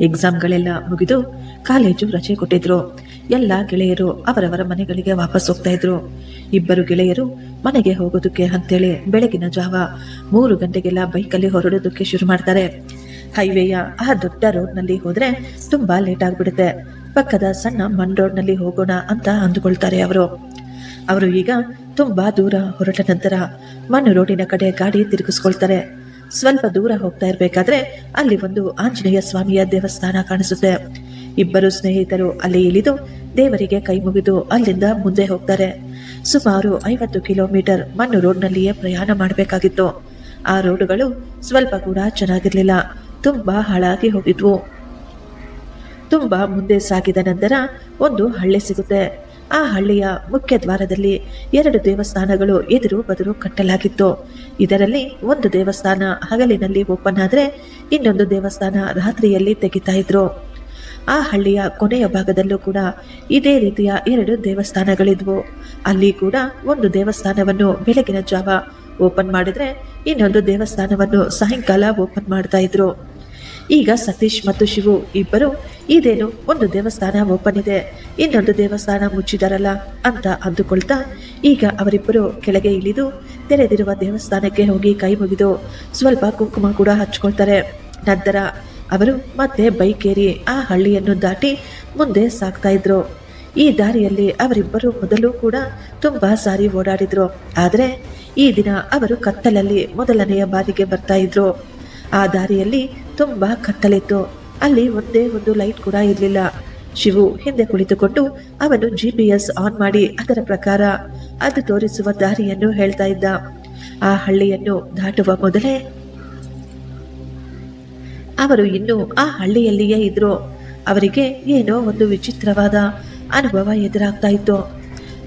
ಎಕ್ಸಾಮ್ಗಳೆಲ್ಲ ಮುಗಿದು ಕಾಲೇಜು ರಜೆ ಕೊಟ್ಟಿದ್ರು. ಎಲ್ಲ ಗೆಳೆಯರು ಅವರವರ ಮನೆಗಳಿಗೆ ವಾಪಸ್ ಹೋಗ್ತಾ ಇದ್ರು. ಇಬ್ಬರು ಗೆಳೆಯರು ಮನೆಗೆ ಹೋಗೋದಕ್ಕೆ ಅಂತೇಳಿ ಬೆಳಗಿನ ಜಾವ ಮೂರು ಗಂಟೆಗೆಲ್ಲ ಬೈಕಲ್ಲಿ ಹೊರಡೋದಕ್ಕೆ ಶುರು ಮಾಡ್ತಾರೆ. ಹೈವೇಯ ಆ ದೊಡ್ಡ ರೋಡ್ನಲ್ಲಿ ಹೋದ್ರೆ ತುಂಬಾ ಲೇಟ್ ಆಗ್ಬಿಡುತ್ತೆ. ಪಕ್ಕದ ಸಣ್ಣ ಮಣ್ ರೋಡ್ನಲ್ಲಿ ಹೋಗೋಣ ಅಂತ ಅಂದುಕೊಳ್ತಾರೆ ಅವರು. ಅವರು ಈಗ ತುಂಬಾ ದೂರ ಹೊರಟ ನಂತರ ಮಣ್ಣು ರೋಡಿನ ಕಡೆ ಗಾಡಿ ತಿರುಗಿಸ್ಕೊಳ್ತಾರೆ. ಸ್ವಲ್ಪ ದೂರ ಹೋಗ್ತಾ ಇರಬೇಕಾದ್ರೆ ಅಲ್ಲಿ ಒಂದು ಆಂಜನೇಯ ಸ್ವಾಮಿಯ ದೇವಸ್ಥಾನ ಕಾಣಿಸುತ್ತೆ. ಇಬ್ಬರು ಸ್ನೇಹಿತರು ಅಲ್ಲಿ ಇಳಿದು ದೇವರಿಗೆ ಕೈ ಮುಗಿದು ಅಲ್ಲಿಂದ ಮುಂದೆ ಹೋಗ್ತಾರೆ. ಸುಮಾರು ಐವತ್ತು ಕಿಲೋಮೀಟರ್ ಮಣ್ಣು ರೋಡ್ನಲ್ಲಿಯೇ ಪ್ರಯಾಣ ಮಾಡಬೇಕಾಗಿತ್ತು. ಆ ರೋಡುಗಳು ಸ್ವಲ್ಪ ಕೂಡ ಚೆನ್ನಾಗಿರಲಿಲ್ಲ. ತುಂಬಾ ಹಾಳಾಗಿ ಹೋಗಿದ್ವು. ತುಂಬಾ ಮುಂದೆ ಸಾಗಿದ ನಂತರ ಒಂದು ಹಳ್ಳಿ ಸಿಗುತ್ತೆ. ಆ ಹಳ್ಳಿಯ ಮುಖ್ಯ ದ್ವಾರದಲ್ಲಿ ಎರಡು ದೇವಸ್ಥಾನಗಳು ಎದುರು ಬದುರು ಕಟ್ಟಲಾಗಿತ್ತು. ಇದರಲ್ಲಿ ಒಂದು ದೇವಸ್ಥಾನ ಹಗಲಿನಲ್ಲಿ ಓಪನ್ ಆದರೆ ಇನ್ನೊಂದು ದೇವಸ್ಥಾನ ರಾತ್ರಿಯಲ್ಲಿ ತೆಗಿತಾ ಇದ್ರು. ಆ ಹಳ್ಳಿಯ ಕೊನೆಯ ಭಾಗದಲ್ಲೂ ಕೂಡ ಇದೇ ರೀತಿಯ ಎರಡು ದೇವಸ್ಥಾನಗಳಿದ್ವು. ಅಲ್ಲಿ ಕೂಡ ಒಂದು ದೇವಸ್ಥಾನವನ್ನು ಬೆಳಗಿನ ಜಾವ ಓಪನ್ ಮಾಡಿದ್ರೆ ಇನ್ನೊಂದು ದೇವಸ್ಥಾನವನ್ನು ಸಾಯಂಕಾಲ ಓಪನ್ ಮಾಡ್ತಾ ಇದ್ರು. ಈಗ ಸತೀಶ್ ಮತ್ತು ಶಿವು ಇಬ್ಬರು ಇದೇನು ಒಂದು ದೇವಸ್ಥಾನ ಓಪನ್ ಇದೆ. ಇನ್ನೊಂದು ದೇವಸ್ಥಾನ ಮುಚ್ಚಿದಾರಲ್ಲ ಅಂತ ಅಂದುಕೊಳ್ತಾ ಈಗ ಅವರಿಬ್ಬರು ಕೆಳಗೆ ಇಳಿದು ತೆರೆದಿರುವ ದೇವಸ್ಥಾನಕ್ಕೆ ಹೋಗಿ ಕೈ ಮುಗಿದು ಸ್ವಲ್ಪ ಕುಂಕುಮ ಕೂಡ ಹಚ್ಕೊಳ್ತಾರೆ. ನಂತರ ಅವರು ಮತ್ತೆ ಬೈಕ್ ಏರಿ ಆ ಹಳ್ಳಿಯನ್ನು ದಾಟಿ ಮುಂದೆ ಸಾಗ್ತಾ ಇದ್ರು. ಈ ದಾರಿಯಲ್ಲಿ ಅವರಿಬ್ಬರು ಮೊದಲು ಕೂಡ ತುಂಬಾ ಸಾರಿ ಓಡಾಡಿದ್ರು. ಆದರೆ ಈ ದಿನ ಅವರು ಕತ್ತಲಲ್ಲಿ ಮೊದಲನೆಯ ಬಾರಿಗೆ ಬರ್ತಾ ಇದ್ರು. ಆ ದಾರಿಯಲ್ಲಿ ತುಂಬಾ ಕತ್ತಲಿತ್ತು. ಅಲ್ಲಿ ಒಂದೇ ಒಂದು ಲೈಟ್ ಕೂಡ ಇರಲಿಲ್ಲ. ಶಿವು ಹಿಂದೆ ಕುಳಿತುಕೊಂಡು ಅವನು ಜಿ ಪಿ ಎಸ್ ಆನ್ ಮಾಡಿ ಅದರ ಪ್ರಕಾರ ಅದು ತೋರಿಸುವ ದಾರಿಯನ್ನು ಹೇಳ್ತಾ ಇದ್ದ. ಆ ಹಳ್ಳಿಯನ್ನು ದಾಟುವ ಮೊದಲೇ ಅವರು ಇನ್ನು ಆ ಹಳ್ಳಿಯಲ್ಲಿಯೇ ಇದ್ರು. ಅವರಿಗೆ ಏನೋ ಒಂದು ವಿಚಿತ್ರವಾದ ಅನುಭವ ಎದುರಾಗ್ತಾ ಇತ್ತು.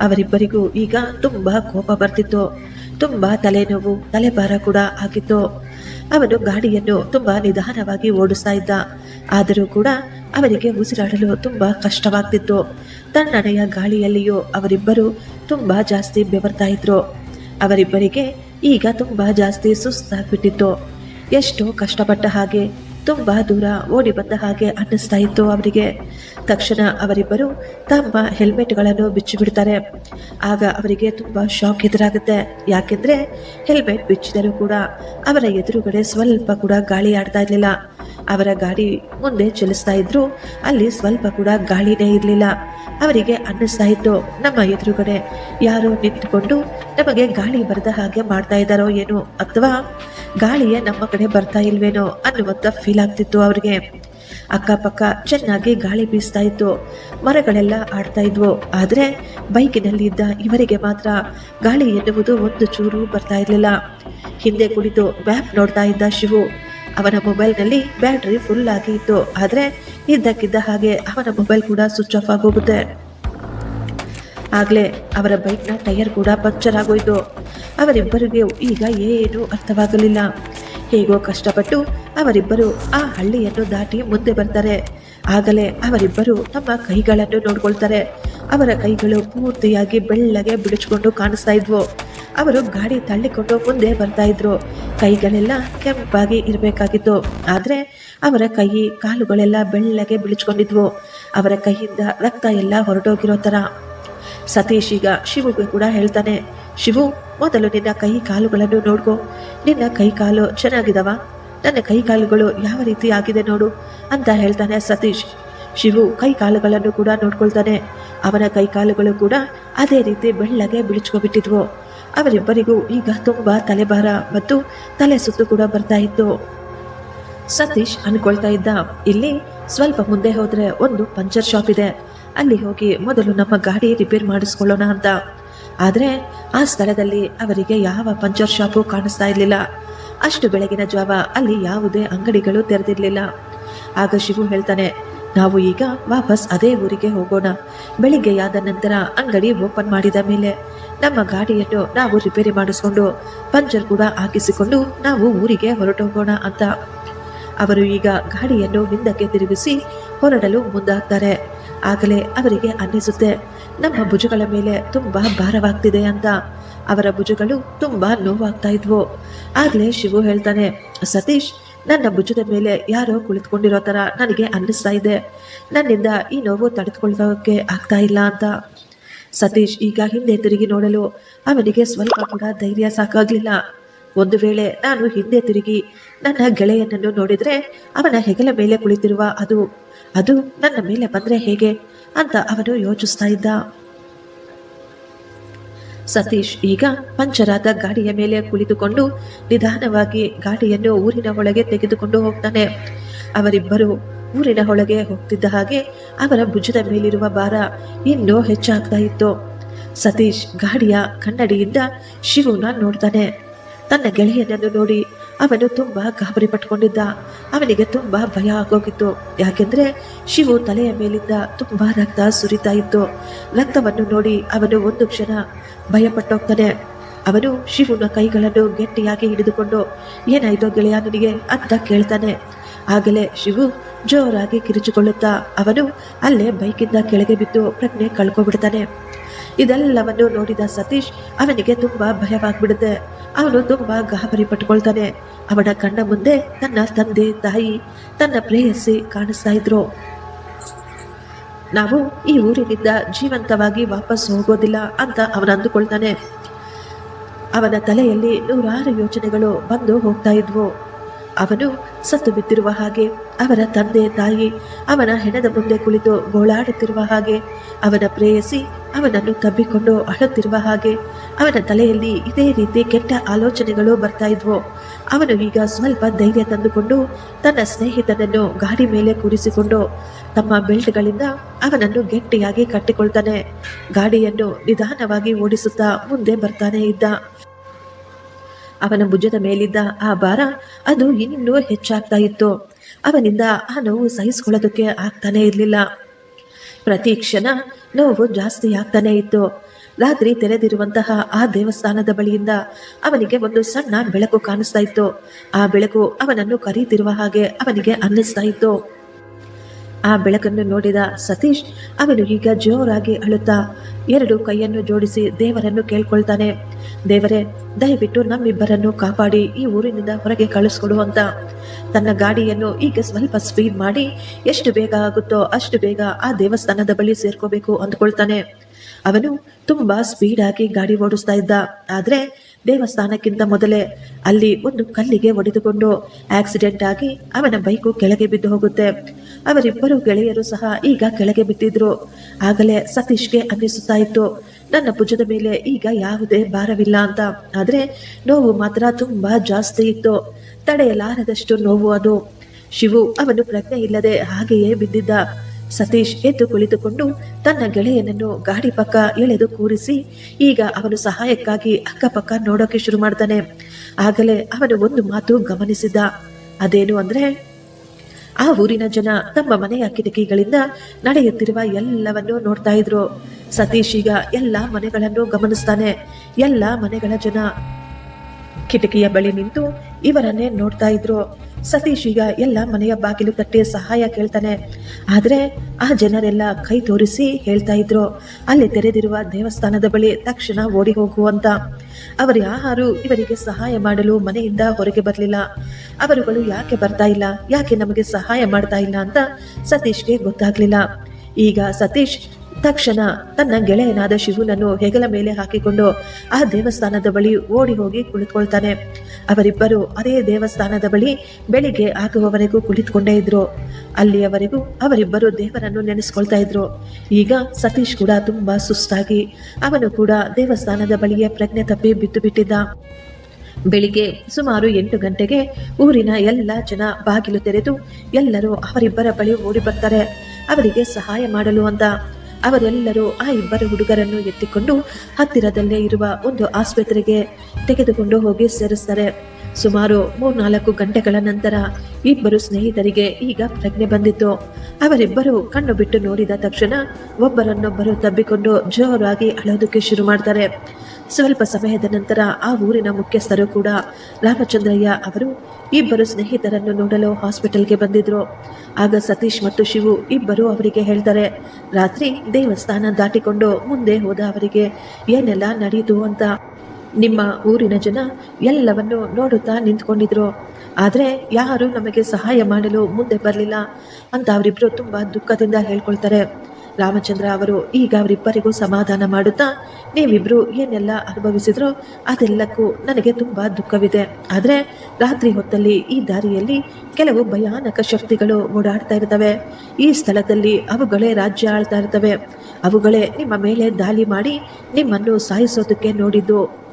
ಅವರಿಬ್ಬರಿಗೂ ಈಗ ತುಂಬಾ ಕೋಪ ಬರ್ತಿತ್ತು. ತುಂಬಾ ತಲೆನೋವು, ತಲೆಭಾರ ಕೂಡ ಆಗಿತ್ತು. ಅವನು ಗಾಡಿಯನ್ನು ತುಂಬಾ ನಿಧಾನವಾಗಿ ಓಡಿಸ್ತಾ ಇದ್ದ. ಆದರೂ ಕೂಡ ಅವರಿಗೆ ಉಸಿರಾಡಲು ತುಂಬಾ ಕಷ್ಟವಾಗ್ತಿತ್ತು. ತಣ್ಣನೆಯ ಗಾಳಿಯಲ್ಲಿಯೂ ಅವರಿಬ್ಬರು ತುಂಬಾ ಜಾಸ್ತಿ ಬೆವರ್ತಾ ಇದ್ರು. ಅವರಿಬ್ಬರಿಗೆ ಈಗ ತುಂಬಾ ಜಾಸ್ತಿ ಸುಸ್ತಾಗ್ಬಿಟ್ಟಿತ್ತು. ಎಷ್ಟೋ ಕಷ್ಟಪಟ್ಟ ಹಾಗೆ ತುಂಬಾ ದೂರ ಓಡಿ ಬಂದ ಹಾಗೆ ಅನ್ನಿಸ್ತಾ ಇತ್ತು ಅವರಿಗೆ. ತಕ್ಷಣ ಅವರಿಬ್ಬರು ತಮ್ಮ ಹೆಲ್ಮೆಟ್ಗಳನ್ನು ಬಿಚ್ಚಿಬಿಡ್ತಾರೆ. ಆಗ ಅವರಿಗೆ ತುಂಬಾ ಶಾಕ್ ಎದುರಾಗುತ್ತೆ. ಯಾಕೆಂದ್ರೆ ಹೆಲ್ಮೆಟ್ ಬಿಚ್ಚಿದರೂ ಕೂಡ ಅವರ ಎದುರುಗಡೆ ಸ್ವಲ್ಪ ಕೂಡ ಗಾಳಿ ಆಡ್ತಾ ಇರಲಿಲ್ಲ. ಅವರ ಗಾಡಿ ಮುಂದೆ ಚಲಿಸ್ತಾ ಇದ್ರು ಅಲ್ಲಿ ಸ್ವಲ್ಪ ಕೂಡ ಗಾಳಿನೇ ಇರಲಿಲ್ಲ. ಅವರಿಗೆ ಅನ್ನಿಸ್ತಾ ಇತ್ತು, ನಮ್ಮ ಎದುರುಗಡೆ ಯಾರು ನಿಂತುಕೊಂಡು ನಮಗೆ ಗಾಳಿ ಬರದ ಹಾಗೆ ಮಾಡ್ತಾ ಇದ್ದಾರೋ ಏನೋ ಅಥವಾ ಗಾಳಿಯೇ ನಮ್ಮ ಕಡೆ ಬರ್ತಾ ಇಲ್ವೇನೋ ಅನ್ನುವಂಥ ಫೀಲ್ ಆಗ್ತಿತ್ತು ಅವರಿಗೆ ಅಕ್ಕಪಕ್ಕ ಚೆನ್ನಾಗಿ ಗಾಳಿ ಬೀಸ್ತಾ ಇತ್ತು. ಮರಗಳೆಲ್ಲ ಆಡ್ತಾ ಇದ್ವು. ಆದರೆ ಬೈಕಿನಲ್ಲಿದ್ದ ಇವರಿಗೆ ಮಾತ್ರ ಗಾಳಿ ಎನ್ನುವುದು ಒಂದು ಚೂರು ಬರ್ತಾ ಇರಲಿಲ್ಲ. ಹಿಂದೆ ಕುಳಿತು ಮ್ಯಾಪ್ ನೋಡ್ತಾ ಇದ್ದ ಶಿವು. ಅವನ ಮೊಬೈಲ್ನಲ್ಲಿ ಬ್ಯಾಟ್ರಿ ಫುಲ್ ಆಗಿ ಇತ್ತು. ಆದರೆ ಇದ್ದಕ್ಕಿದ್ದ ಹಾಗೆ ಅವನ ಮೊಬೈಲ್ ಕೂಡ ಸ್ವಿಚ್ ಆಫ್ ಆಗೋಗುತ್ತೆ. ಆಗಲೇ ಅವರ ಬೈಕ್ನ ಟೈರ್ ಕೂಡ ಪಂಕ್ಚರ್ ಆಗೋಯ್ತು. ಅವರಿಬ್ಬರಿಗೆ ಈಗ ಏನು ಅರ್ಥವಾಗಲಿಲ್ಲ. ಹೇಗೋ ಕಷ್ಟಪಟ್ಟು ಅವರಿಬ್ಬರು ಆ ಹಳ್ಳಿಯನ್ನು ದಾಟಿ ಮುಂದೆ ಬರ್ತಾರೆ ಆಗಲೇ ಅವರಿಬ್ಬರು ತಮ್ಮ ಕೈಗಳನ್ನು ನೋಡ್ಕೊಳ್ತಾರೆ. ಅವರ ಕೈಗಳು ಪೂರ್ತಿಯಾಗಿ ಬೆಳ್ಳಗೆ ಬಿಡಿಸ್ಕೊಂಡು ಕಾಣಿಸ್ತಾ ಇದ್ವು. ಅವರು ಗಾಡಿ ತಳ್ಳಿಕೊಂಡು ಮುಂದೆ ಬರ್ತಾ ಇದ್ರು. ಕೈಗಳೆಲ್ಲ ಕೆಂಪಾಗಿ ಇರಬೇಕಾಗಿತ್ತು. ಆದರೆ ಅವರ ಕೈ, ಕಾಲುಗಳೆಲ್ಲ ಬೆಳ್ಳಗೆ ಬಿಳಿಚ್ಕೊಂಡಿದ್ವು. ಅವರ ಕೈಯಿಂದ ರಕ್ತ ಎಲ್ಲ ಹೊರಟೋಗಿರೋ ಥರ. ಸತೀಶ್ ಈಗ ಶಿವುಗೆ ಕೂಡ ಹೇಳ್ತಾನೆ, ಶಿವು, ಮೊದಲು ನಿನ್ನ ಕೈ ಕಾಲುಗಳನ್ನು ನೋಡ್ಕೊ. ನಿನ್ನ ಕೈ ಕಾಲು ಚೆನ್ನಾಗಿದವ. ನನ್ನ ಕೈ ಕಾಲುಗಳು ಯಾವ ರೀತಿ ಆಗಿದೆ ನೋಡು, ಅಂತ ಹೇಳ್ತಾನೆ ಸತೀಶ್. ಶಿವು ಕೈ ಕಾಲುಗಳನ್ನು ಕೂಡ ನೋಡ್ಕೊಳ್ತಾನೆ. ಅವನ ಕೈ ಕಾಲುಗಳು ಕೂಡ ಅದೇ ರೀತಿ ಬೆಳ್ಳಗೆ ಬಿಳಿಚ್ಕೊಬಿಟ್ಟಿದ್ವು ಅವರಿಬ್ಬರಿಗೂ ಈಗ ತುಂಬ ತಲೆಭಾರ ಮತ್ತು ತಲೆ ಸುತ್ತು ಕೂಡ ಬರ್ತಾ ಇತ್ತು. ಸತೀಶ್ ಅನ್ಕೊಳ್ತಾ ಇದ್ದ, ಇಲ್ಲಿ ಸ್ವಲ್ಪ ಮುಂದೆ ಹೋದ್ರೆ ಒಂದು ಪಂಚರ್ ಶಾಪ್ ಇದೆ. ಅಲ್ಲಿ ಹೋಗಿ ಮೊದಲು ನಮ್ಮ ಗಾಡಿ ರಿಪೇರ್ ಮಾಡಿಸ್ಕೊಳ್ಳೋಣ ಅಂತ. ಆದರೆ ಆ ಸ್ಥಳದಲ್ಲಿ ಅವರಿಗೆ ಯಾವ ಪಂಚರ್ ಶಾಪು ಕಾಣಿಸ್ತಾ ಇರಲಿಲ್ಲ. ಅಷ್ಟು ಬೆಳಗಿನ ಜಾವ ಅಲ್ಲಿ ಯಾವುದೇ ಅಂಗಡಿಗಳು ತೆರೆದಿರಲಿಲ್ಲ. ಆಗ ಶಿವು ಹೇಳ್ತಾನೆ, ನಾವು ಈಗ ವಾಪಸ್ ಅದೇ ಊರಿಗೆ ಹೋಗೋಣ. ಬೆಳಿಗ್ಗೆಯಾದ ನಂತರ ಅಂಗಡಿ ಓಪನ್ ಮಾಡಿದ ಮೇಲೆ ನಮ್ಮ ಗಾಡಿಯನ್ನು ನಾವು ರಿಪೇರಿ ಮಾಡಿಸ್ಕೊಂಡು ಪಂಚರ್ ಕೂಡ ಹಾಕಿಸಿಕೊಂಡು ನಾವು ಊರಿಗೆ ಹೊರಟೋಗೋಣ ಅಂತ. ಅವರು ಈಗ ಗಾಡಿಯನ್ನು ಹಿಂದಕ್ಕೆ ತಿರುಗಿಸಿ ಹೊರಡಲು ಮುಂದಾಗ್ತಾರೆ. ಆಗಲೇ ಅವರಿಗೆ ಅನ್ನಿಸುತ್ತೆ. ನಮ್ಮ ಭುಜಗಳ ಮೇಲೆ ತುಂಬ ಭಾರವಾಗ್ತಿದೆ ಅಂತ ಅವರ ಭುಜಗಳು ತುಂಬ ನೋವಾಗ್ತಾ ಇದ್ವು. ಆಗಲೇ ಶಿವು ಹೇಳ್ತಾನೆ, ಸತೀಶ್, ನನ್ನ ಭುಜದ ಮೇಲೆ ಯಾರೋ ಕುಳಿತುಕೊಂಡಿರೋ ಥರ ನನಗೆ ಅನ್ನಿಸ್ತಾ ಇದೆ. ನನ್ನಿಂದ ಈ ನೋವು ತಡೆದುಕೊಳ್ಳೋಕ್ಕೆ ಆಗ್ತಾ ಇಲ್ಲ ಅಂತ. ಸತೀಶ್ ಈಗ ಹಿಂದೆ ತಿರುಗಿ ನೋಡಲು ಅವನಿಗೆ ಸ್ವಲ್ಪ ಕೂಡ ಧೈರ್ಯ ಸಾಕಾಗಲಿಲ್ಲ. ಒಂದು ವೇಳೆ ನಾನು ಹಿಂದೆ ತಿರುಗಿ ನನ್ನ ಗೆಳೆಯನನ್ನು ನೋಡಿದರೆ ಅವನ ಹೆಗಲ ಮೇಲೆ ಕುಳಿತಿರುವ ಅದು ಅದು ನನ್ನ ಮೇಲೆ ಬಂದ್ರೆ ಹೇಗೆ ಅಂತ ಅವನು ಯೋಚಿಸ್ತಾ ಇದ್ದ. ಸತೀಶ್ ಈಗ ಪಂಚರಾದ ಗಾಡಿಯ ಮೇಲೆ ಕುಳಿತುಕೊಂಡು ನಿಧಾನವಾಗಿ ಗಾಡಿಯನ್ನು ಊರಿನ ಒಳಗೆ ತೆಗೆದುಕೊಂಡು ಹೋಗ್ತಾನೆ. ಅವರಿಬ್ಬರು ಊರಿನ ಒಳಗೆ ಹೋಗ್ತಿದ್ದ ಹಾಗೆ ಅವರ ಭುಜದ ಮೇಲಿರುವ ಭಾರ ಇನ್ನೂ ಹೆಚ್ಚಾಗ್ತಾ ಇತ್ತು. ಸತೀಶ್ ಗಾಡಿಯ ಕನ್ನಡಿಯಿಂದ ಶಿವನ ನೋಡ್ತಾನೆ. ತನ್ನ ಗೆಳೆಯನನ್ನು ನೋಡಿ ಅವನು ತುಂಬ ಗಾಬರಿ ಪಟ್ಕೊಂಡಿದ್ದ. ಅವನಿಗೆ ತುಂಬ ಭಯ ಆಗೋಗಿತ್ತು. ಯಾಕೆಂದ್ರೆ ಶಿವು ತಲೆಯ ಮೇಲಿಂದ ತುಂಬ ರಕ್ತ ಸುರಿತಾ ಇತ್ತು. ರಕ್ತವನ್ನು ನೋಡಿ ಅವನು ಒಂದು ಕ್ಷಣ ಭಯಪಟ್ಟೋಗ್ತಾನೆ. ಅವನು ಶಿವನ ಕೈಗಳನ್ನು ಗಟ್ಟಿಯಾಗಿ ಹಿಡಿದುಕೊಂಡು, ಏನಾಯ್ತೋ ಗೆಳೆಯ ನನಗೆ ಅಂತ ಕೇಳ್ತಾನೆ. ಆಗಲೇ ಶಿವು ಜೋರಾಗಿ ಕಿರಿಚಿಕೊಳ್ಳುತ್ತಾ ಅವನು ಅಲ್ಲೇ ಬೈಕಿಂದ ಕೆಳಗೆ ಬಿದ್ದು ಪ್ರಜ್ಞೆ ಕಳ್ಕೊಬಿಡ್ತಾನೆ ಇದೆಲ್ಲವನ್ನು ನೋಡಿದ ಸತೀಶ್ ಅವನಿಗೆ ತುಂಬಾ ಭಯವಾಗ್ಬಿಡುತ್ತೆ. ಅವನು ತುಂಬಾ ಗಾಬರಿ ಪಟ್ಕೊಳ್ತಾನೆ. ಅವನ ಕಣ್ಣ ಮುಂದೆ ತನ್ನ ತಂದೆ, ತಾಯಿ, ತನ್ನ ಪ್ರೇಯಸಿ ಕಾಣಿಸ್ತಾ ಇದ್ರು. ನಾವು ಈ ಊರಿನಿಂದ ಜೀವಂತವಾಗಿ ವಾಪಸ್ ಹೋಗೋದಿಲ್ಲ ಅಂತ ಅವನು ಅಂದುಕೊಳ್ತಾನೆ. ಅವನ ತಲೆಯಲ್ಲಿ ನೂರಾರು ಯೋಚನೆಗಳು ಬಂದು ಹೋಗ್ತಾ ಇದ್ವು. ಅವನು ಸತ್ತು ಬಿದ್ದಿರುವ ಹಾಗೆ ಅವನ ತಂದೆ ತಾಯಿ ಅವನ ಹೆಣದ ಮುಂದೆ ಕುಳಿತು ಗೋಳಾಡುತ್ತಿರುವ ಹಾಗೆ ಅವನ ಪ್ರೇಯಸಿ ಅವನನ್ನು ತಬ್ಬಿಕೊಂಡು ಅಳುತ್ತಿರುವ ಹಾಗೆ ಅವನ ತಲೆಯಲ್ಲಿ ಇದೇ ರೀತಿ ಕೆಟ್ಟ ಆಲೋಚನೆಗಳು ಬರ್ತಾ ಇದ್ವು. ಅವನು ಈಗ ಸ್ವಲ್ಪ ಧೈರ್ಯ ತಂದುಕೊಂಡು ತನ್ನ ಸ್ನೇಹಿತನನ್ನು ಗಾಡಿ ಮೇಲೆ ಕೂರಿಸಿಕೊಂಡು ತಮ್ಮ ಬೆಲ್ಟ್ಗಳಿಂದ ಅವನನ್ನು ಗಟ್ಟಿಯಾಗಿ ಕಟ್ಟಿಕೊಳ್ತಾನೆ. ಗಾಡಿಯನ್ನು ನಿಧಾನವಾಗಿ ಓಡಿಸುತ್ತಾ ಮುಂದೆ ಬರ್ತಾನೆ ಇದ್ದ. ಅವನ ಭುಜದ ಮೇಲಿದ್ದ ಆ ಭಾರ ಅದು ಇನ್ನೂ ಹೆಚ್ಚಾಗ್ತಾ ಇತ್ತು. ಅವನಿಂದ ಆ ನೋವು ಸಹಿಸ್ಕೊಳ್ಳೋದಕ್ಕೆ ಆಗ್ತಾನೆ ಇರಲಿಲ್ಲ. ಪ್ರತಿ ಕ್ಷಣ ನೋವು ಜಾಸ್ತಿ ಆಗ್ತಾನೆ ಇತ್ತು. ರಾತ್ರಿ ತೆರೆದಿರುವಂತಹ ಆ ದೇವಸ್ಥಾನದ ಬಳಿಯಿಂದ ಅವನಿಗೆ ಒಂದು ಸಣ್ಣ ಬೆಳಕು ಕಾಣಿಸ್ತಾ ಇತ್ತು. ಆ ಬೆಳಕು ಅವನನ್ನು ಕರೀತಿರುವ ಹಾಗೆ ಅವನಿಗೆ ಅನ್ನಿಸ್ತಾ ಇತ್ತು. ಆ ಬೆಳಕನ್ನು ನೋಡಿದ ಸತೀಶ್, ಅವನು ಈಗ ಜೋರಾಗಿ ಅಳುತ್ತಾ ಎರಡು ಕೈಯನ್ನು ಜೋಡಿಸಿ ದೇವರನ್ನು ಕೇಳ್ಕೊಳ್ತಾನೆ. ದೇವರೇ, ದಯವಿಟ್ಟು ನಮ್ಮಿಬ್ಬರನ್ನು ಕಾಪಾಡಿ, ಈ ಊರಿನಿಂದ ಹೊರಗೆ ಕಳಿಸ್ಕೊಡು ಅಂತ. ತನ್ನ ಗಾಡಿಯನ್ನು ಈಗ ಸ್ವಲ್ಪ ಸ್ಪೀಡ್ ಮಾಡಿ, ಎಷ್ಟು ಬೇಗ ಆಗುತ್ತೋ ಅಷ್ಟು ಬೇಗ ಆ ದೇವಸ್ಥಾನದ ಬಳಿ ಸೇರ್ಕೋಬೇಕು ಅಂದ್ಕೊಳ್ತಾನೆ. ಅವನು ತುಂಬಾ ಸ್ಪೀಡ್ ಆಗಿ ಗಾಡಿ ಓಡಿಸ್ತಾ ಇದ್ದ. ಆದ್ರೆ ದೇವಸ್ಥಾನಕ್ಕಿಂತ ಮೊದಲೇ ಅಲ್ಲಿ ಒಂದು ಕಲ್ಲಿಗೆ ಒಡೆದುಕೊಂಡು ಆಕ್ಸಿಡೆಂಟ್ ಆಗಿ ಅವನ ಬೈಕು ಕೆಳಗೆ ಬಿದ್ದು ಹೋಗುತ್ತೆ. ಅವರಿಬ್ಬರು ಗೆಳೆಯರು ಸಹ ಈಗ ಕೆಳಗೆ ಬಿದ್ದಿದ್ರು. ಆಗಲೇ ಸತೀಶ್ಗೆ ಅನ್ನಿಸುತ್ತಾ ಇತ್ತು. ನನ್ನ ಭುಜದ ಮೇಲೆ ಈಗ ಯಾವುದೇ ಭಾರವಿಲ್ಲ ಅಂತ. ಆದ್ರೆ ನೋವು ಮಾತ್ರ ತುಂಬಾ ಜಾಸ್ತಿ ಇತ್ತು. ತಡೆಯಲಾರದಷ್ಟು ನೋವು ಅದು. ಶಿವು ಅವನು ಪ್ರಜ್ಞೆ ಇಲ್ಲದೆ ಹಾಗೆಯೇ ಬಿದ್ದಿದ್ದ. ಸತೀಶ್ ಎದ್ದು ಕುಳಿತುಕೊಂಡು ತನ್ನ ಗೆಳೆಯನನ್ನು ಗಾಡಿ ಪಕ್ಕ ಎಳೆದು ಕೂರಿಸಿ, ಈಗ ಅವನು ಸಹಾಯಕ್ಕಾಗಿ ಅಕ್ಕಪಕ್ಕ ನೋಡೋಕೆ ಶುರು ಮಾಡ್ತಾನೆ. ಆಗಲೇ ಅವನು ಒಂದು ಮಾತು ಗಮನಿಸಿದ. ಅದೇನು ಅಂದ್ರೆ, ಆ ಊರಿನ ಜನ ತಮ್ಮ ಮನೆಯ ಕಿಟಕಿಗಳಿಂದ ನಡೆಯುತ್ತಿರುವ ಎಲ್ಲವನ್ನೂ ನೋಡ್ತಾ ಇದ್ರು. ಸತೀಶ್ ಈಗ ಎಲ್ಲ ಮನೆಗಳನ್ನು ಗಮನಿಸ್ತಾನೆ. ಎಲ್ಲ ಮನೆಗಳ ಜನ ಕಿಟಕಿಯ ಬಳಿ ನಿಂತು ಇವರನ್ನೇ ನೋಡ್ತಾ ಇದ್ರು. ಸತೀಶ್ ಈಗ ಎಲ್ಲ ಮನೆಯ ಬಾಗಿಲು ತಟ್ಟಿ ಸಹಾಯ ಕೇಳ್ತಾನೆ. ಆದರೆ ಆ ಜನರೆಲ್ಲ ಕೈ ತೋರಿಸಿ ಹೇಳ್ತಾ ಇದ್ರು. ಅಲ್ಲಿ ತೆರೆದಿರುವ ದೇವಸ್ಥಾನದ ಬಳಿ ತಕ್ಷಣ ಓಡಿ ಹೋಗುವಂತ. ಅವರು ಯಾರು ಇವರಿಗೆ ಸಹಾಯ ಮಾಡಲು ಮನೆಯಿಂದ ಹೊರಗೆ ಬರಲಿಲ್ಲ. ಅವರುಗಳು ಯಾಕೆ ಬರ್ತಾ ಇಲ್ಲ, ಯಾಕೆ ನಮಗೆ ಸಹಾಯ ಮಾಡ್ತಾ ಇಲ್ಲ ಅಂತ ಸತೀಶ್ಗೆ ಗೊತ್ತಾಗ್ಲಿಲ್ಲ. ಈಗ ಸತೀಶ್ ತಕ್ಷಣ ತನ್ನ ಗೆಳೆಯನಾದ ಶಿವನನ್ನು ಹೆಗಲ ಮೇಲೆ ಹಾಕಿಕೊಂಡು ಆ ದೇವಸ್ಥಾನದ ಬಳಿ ಓಡಿ ಹೋಗಿ ಕುಳಿತುಕೊಳ್ತಾನೆ. ಅವರಿಬ್ಬರು ಅದೇ ದೇವಸ್ಥಾನದ ಬಳಿ ಬೆಳಿಗ್ಗೆ ಆಗುವವರೆಗೂ ಕುಳಿತುಕೊಂಡೇ ಇದ್ರು. ಅಲ್ಲಿಯವರೆಗೂ ಅವರಿಬ್ಬರು ದೇವರನ್ನು ನೆನೆಸ್ಕೊಳ್ತಾ ಇದ್ರು. ಈಗ ಸತೀಶ್ ಕೂಡ ತುಂಬಾ ಸುಸ್ತಾಗಿ, ಅವನು ಕೂಡ ದೇವಸ್ಥಾನದ ಬಳಿಯ ಪ್ರಜ್ಞೆ ತಪ್ಪಿ ಬಿದ್ದು ಬಿಟ್ಟಿದ್ದ. ಬೆಳಿಗ್ಗೆ ಸುಮಾರು ಎಂಟು ಗಂಟೆಗೆ ಊರಿನ ಎಲ್ಲ ಜನ ಬಾಗಿಲು ತೆರೆದು ಎಲ್ಲರೂ ಅವರಿಬ್ಬರ ಬಳಿ ಓಡಿ ಬರ್ತಾರೆ. ಅವರಿಗೆ ಸಹಾಯ ಮಾಡಲು ಅಂತ ಅವರೆಲ್ಲರೂ ಆ ಇಬ್ಬರು ಹುಡುಗರನ್ನು ಎತ್ತಿಕೊಂಡು ಹತ್ತಿರದಲ್ಲೇ ಇರುವ ಒಂದು ಆಸ್ಪತ್ರೆಗೆ ತೆಗೆದುಕೊಂಡು ಹೋಗಿ ಸೇರಿಸ್ತಾರೆ. ಸುಮಾರು ಮೂರ್ನಾಲ್ಕು ಗಂಟೆಗಳ ನಂತರ ಇಬ್ಬರು ಸ್ನೇಹಿತರಿಗೆ ಈಗ ಪ್ರಜ್ಞೆ ಬಂದಿತ್ತು. ಅವರಿಬ್ಬರು ಕಣ್ಣು ಬಿಟ್ಟು ನೋಡಿದ ತಕ್ಷಣ ಒಬ್ಬರನ್ನೊಬ್ಬರು ತಬ್ಬಿಕೊಂಡು ಜೋರಾಗಿ ಅಳೋದಕ್ಕೆ ಶುರು ಮಾಡ್ತಾರೆ. ಸ್ವಲ್ಪ ಸಮಯದ ನಂತರ ಆ ಊರಿನ ಮುಖ್ಯಸ್ಥರು ಕೂಡ ರಾಮಚಂದ್ರಯ್ಯ ಅವರು ಇಬ್ಬರು ಸ್ನೇಹಿತರನ್ನು ನೋಡಲು ಹಾಸ್ಪಿಟಲ್ಗೆ ಬಂದಿದ್ರು. ಆಗ ಸತೀಶ್ ಮತ್ತು ಶಿವು ಇಬ್ಬರು ಅವರಿಗೆ ಹೇಳ್ತಾರೆ, ರಾತ್ರಿ ದೇವಸ್ಥಾನ ದಾಟಿಕೊಂಡು ಮುಂದೆ ಹೋದ ಅವರಿಗೆ ಏನೆಲ್ಲ ನಡೆಯಿತು ಅಂತ. ನಿಮ್ಮ ಊರಿನ ಜನ ಎಲ್ಲವನ್ನು ನೋಡುತ್ತಾ ನಿಂತ್ಕೊಂಡಿದ್ರು. ಆದರೆ ಯಾರು ನಮಗೆ ಸಹಾಯ ಮಾಡಲು ಮುಂದೆ ಬರಲಿಲ್ಲ ಅಂತ ಅವರಿಬ್ಬರು ತುಂಬ ದುಃಖದಿಂದ ಹೇಳ್ಕೊಳ್ತಾರೆ. ರಾಮಚಂದ್ರ ಅವರು ಈಗ ಅವರಿಬ್ಬರಿಗೂ ಸಮಾಧಾನ ಮಾಡುತ್ತಾ ನೀವಿಬ್ಬರು ಏನೆಲ್ಲ ಅನುಭವಿಸಿದ್ರೋ ಅದೆಲ್ಲಕ್ಕೂ ನನಗೆ ತುಂಬ ದುಃಖವಿದೆ. ಆದರೆ ರಾತ್ರಿ ಹೊತ್ತಲ್ಲಿ ಈ ದಾರಿಯಲ್ಲಿ ಕೆಲವು ಭಯಾನಕ ಶಕ್ತಿಗಳು ಓಡಾಡ್ತಾ ಇರ್ತವೆ. ಈ ಸ್ಥಳದಲ್ಲಿ ಅವುಗಳೇ ರಾಜ್ಯ ಆಳ್ತಾ ಇರ್ತವೆ. ಅವುಗಳೇ ನಿಮ್ಮ ಮೇಲೆ ದಾಳಿ ಮಾಡಿ ನಿಮ್ಮನ್ನು ಸಾಯಿಸೋದಕ್ಕೆ ನೋಡಿದ್ದು.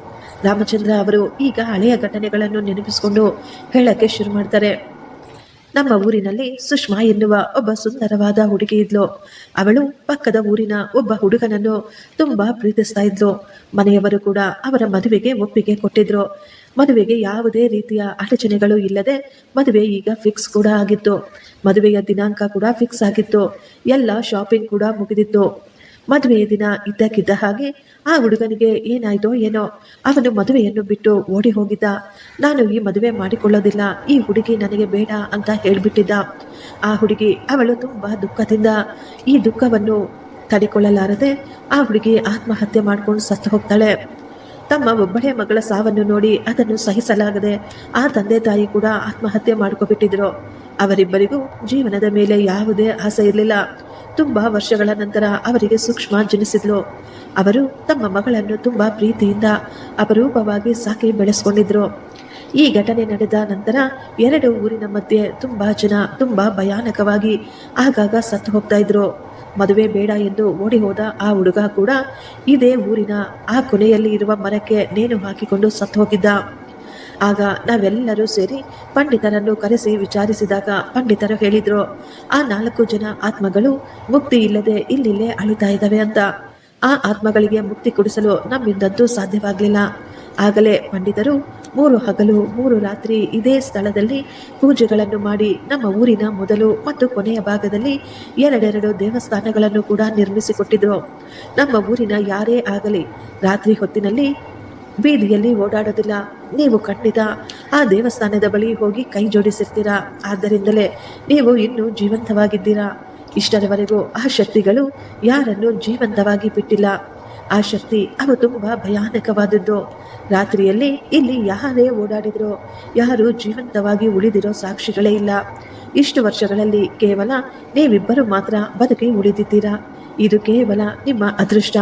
ರಾಮಚಂದ್ರ ಅವರು ಈಗ ಹಳೆಯ ಘಟನೆಗಳನ್ನು ನೆನಪಿಸಿಕೊಂಡು ಹೇಳಕ್ಕೆ ಶುರು ಮಾಡ್ತಾರೆ. ನಮ್ಮ ಊರಿನಲ್ಲಿ ಸುಷ್ಮಾ ಎನ್ನುವ ಒಬ್ಬ ಸುಂದರವಾದ ಹುಡುಗಿ ಇದ್ಲು. ಅವಳು ಪಕ್ಕದ ಊರಿನ ಒಬ್ಬ ಹುಡುಗನನ್ನು ತುಂಬಾ ಪ್ರೀತಿಸ್ತಾ ಇದ್ಲು. ಮನೆಯವರು ಕೂಡ ಅವರ ಮದುವೆಗೆ ಒಪ್ಪಿಗೆ ಕೊಟ್ಟಿದ್ರು. ಮದುವೆಗೆ ಯಾವುದೇ ರೀತಿಯ ಅಡಚಣೆಗಳು ಇಲ್ಲದೆ ಮದುವೆ ಈಗ ಫಿಕ್ಸ್ ಕೂಡ ಆಗಿತ್ತು. ಮದುವೆಯ ದಿನಾಂಕ ಕೂಡ ಫಿಕ್ಸ್ ಆಗಿತ್ತು. ಎಲ್ಲ ಶಾಪಿಂಗ್ ಕೂಡ ಮುಗಿದಿತ್ತು. ಮದುವೆಯ ದಿನ ಇದ್ದಕ್ಕಿದ್ದ ಹಾಗೆ ಆ ಹುಡುಗನಿಗೆ ಏನಾಯ್ತೋ ಏನೋ, ಅವನು ಮದುವೆಯನ್ನು ಬಿಟ್ಟು ಓಡಿ ಹೋಗಿದ್ದ. ನಾನು ಈ ಮದುವೆ ಮಾಡಿಕೊಳ್ಳೋದಿಲ್ಲ, ಈ ಹುಡುಗಿ ನನಗೆ ಬೇಡ ಅಂತ ಹೇಳಿಬಿಟ್ಟಿದ್ದ. ಆ ಹುಡುಗಿ ಅವಳು ತುಂಬ ದುಃಖದಿಂದ ಈ ದುಃಖವನ್ನು ತಡೆಕೊಳ್ಳಲಾರದೆ ಆ ಹುಡುಗಿ ಆತ್ಮಹತ್ಯೆ ಮಾಡ್ಕೊಂಡು ಸತ್ತು ಹೋಗ್ತಾಳೆ. ತಮ್ಮ ಒಬ್ಬಳೇ ಮಗಳ ಸಾವನ್ನು ನೋಡಿ ಅದನ್ನು ಸಹಿಸಲಾಗದೆ ಆ ತಂದೆ ತಾಯಿ ಕೂಡ ಆತ್ಮಹತ್ಯೆ ಮಾಡ್ಕೊಬಿಟ್ಟಿದ್ರು. ಅವರಿಬ್ಬರಿಗೂ ಜೀವನದ ಮೇಲೆ ಯಾವುದೇ ಆಸೆ ಇರಲಿಲ್ಲ. ತುಂಬಾ ವರ್ಷಗಳ ನಂತರ ಅವರಿಗೆ ಸೂಕ್ಷ್ಮ ಜನಿಸಿದ್ಲು. ಅವರು ತಮ್ಮ ಮಗಳನ್ನು ತುಂಬಾ ಪ್ರೀತಿಯಿಂದ ಅಪರೂಪವಾಗಿ ಸಾಕಿ ಬೆಳೆಸ್ಕೊಂಡಿದ್ರು. ಈ ಘಟನೆ ನಡೆದ ನಂತರ ಎರಡು ಊರಿನ ಮಧ್ಯೆ ತುಂಬಾ ಜನ ತುಂಬಾ ಭಯಾನಕವಾಗಿ ಆಗಾಗ ಸತ್ತು ಹೋಗ್ತಾ ಇದ್ರು. ಮದುವೆ ಬೇಡ ಎಂದು ಓಡಿ ಹೋದ ಆ ಹುಡುಗ ಕೂಡ ಇದೇ ಊರಿನ ಆ ಕೊನೆಯಲ್ಲಿ ಇರುವ ಮರಕ್ಕೆ ನೇಣು ಹಾಕಿಕೊಂಡು ಸತ್ತು ಹೋಗಿದ್ದ. ಆಗ ನಾವೆಲ್ಲರೂ ಸೇರಿ ಪಂಡಿತರನ್ನು ಕರೆಸಿ ವಿಚಾರಿಸಿದಾಗ ಪಂಡಿತರು ಹೇಳಿದ್ರು, ಆ ನಾಲ್ಕು ಜನ ಆತ್ಮಗಳು ಮುಕ್ತಿ ಇಲ್ಲದೆ ಇಲ್ಲಿಲ್ಲೇ ಅಳಿತಾ ಇದ್ದಾವೆ ಅಂತ. ಆ ಆತ್ಮಗಳಿಗೆ ಮುಕ್ತಿ ಕೊಡಿಸಲು ನಮ್ಮಿಂದದ್ದು ಸಾಧ್ಯವಾಗಲಿಲ್ಲ. ಆಗಲೇ ಪಂಡಿತರು ಮೂರು ಹಗಲು, ಮೂರು ರಾತ್ರಿ ಇದೇ ಸ್ಥಳದಲ್ಲಿ ಪೂಜೆಗಳನ್ನು ಮಾಡಿ ನಮ್ಮ ಊರಿನ ಮೊದಲು ಮತ್ತು ಕೊನೆಯ ಭಾಗದಲ್ಲಿ ಎರಡೆರಡು ದೇವಸ್ಥಾನಗಳನ್ನು ಕೂಡ ನಿರ್ಮಿಸಿಕೊಟ್ಟಿದ್ರು. ನಮ್ಮ ಊರಿನ ಯಾರೇ ಆಗಲಿ ರಾತ್ರಿ ಹೊತ್ತಿನಲ್ಲಿ ಬೀದಿಯಲ್ಲಿ ಓಡಾಡೋದಿಲ್ಲ. ನೀವು ಕಟ್ಟಿದ ಆ ದೇವಸ್ಥಾನದ ಬಳಿ ಹೋಗಿ ಕೈ ಜೋಡಿಸಿರ್ತೀರಾ? ಆದ್ದರಿಂದಲೇ ನೀವು ಇನ್ನೂ ಜೀವಂತವಾಗಿದ್ದೀರಾ? ಇಷ್ಟರವರೆಗೂ ಆ ಶಕ್ತಿಗಳು ಯಾರನ್ನು ಜೀವಂತವಾಗಿ ಬಿಟ್ಟಿಲ್ಲ. ಆ ಶಕ್ತಿ ಅವು ತುಂಬ ಭಯಾನಕವಾದದ್ದು. ರಾತ್ರಿಯಲ್ಲಿ ಇಲ್ಲಿ ಯಾರೇ ಓಡಾಡಿದ್ರೋ, ಯಾರು ಜೀವಂತವಾಗಿ ಉಳಿದಿರೋ ಸಾಕ್ಷಿಗಳೇ ಇಲ್ಲ. ಇಷ್ಟು ವರ್ಷಗಳಲ್ಲಿ ಕೇವಲ ನೀವಿಬ್ಬರು ಮಾತ್ರ ಬದುಕಿ ಉಳಿದಿದ್ದೀರಾ? ಇದು ಕೇವಲ ನಿಮ್ಮ ಅದೃಷ್ಟ.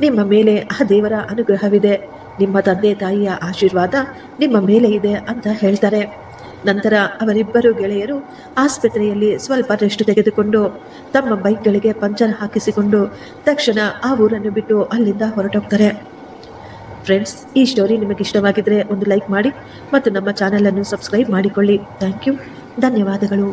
ನಿಮ್ಮ ಮೇಲೆ ಆ ದೇವರ ಅನುಗ್ರಹವಿದೆ. ನಿಮ್ಮ ತಂದೆ ತಾಯಿಯ ಆಶೀರ್ವಾದ ನಿಮ್ಮ ಮೇಲೆ ಇದೆ ಅಂತ ಹೇಳ್ತಾರೆ. ನಂತರ ಅವರಿಬ್ಬರು ಗೆಳೆಯರು ಆಸ್ಪತ್ರೆಯಲ್ಲಿ ಸ್ವಲ್ಪ ರೆಸ್ಟ್ ತೆಗೆದುಕೊಂಡು ತಮ್ಮ ಬೈಕ್ಗಳಿಗೆ ಪಂಚರ್ ಹಾಕಿಸಿಕೊಂಡು ತಕ್ಷಣ ಆ ಊರನ್ನು ಬಿಟ್ಟು ಅಲ್ಲಿಂದ ಹೊರಟೋಗ್ತಾರೆ. ಫ್ರೆಂಡ್ಸ್ ಈ ಸ್ಟೋರಿ ನಿಮಗೆ ಇಷ್ಟವಾಗಿದ್ದರೆ ಒಂದು ಲೈಕ್ ಮಾಡಿ ಮತ್ತು ನಮ್ಮ ಚಾನಲನ್ನು ಸಬ್ಸ್ಕ್ರೈಬ್ ಮಾಡಿಕೊಳ್ಳಿ. ಥ್ಯಾಂಕ್ ಯು ಧನ್ಯವಾದಗಳು.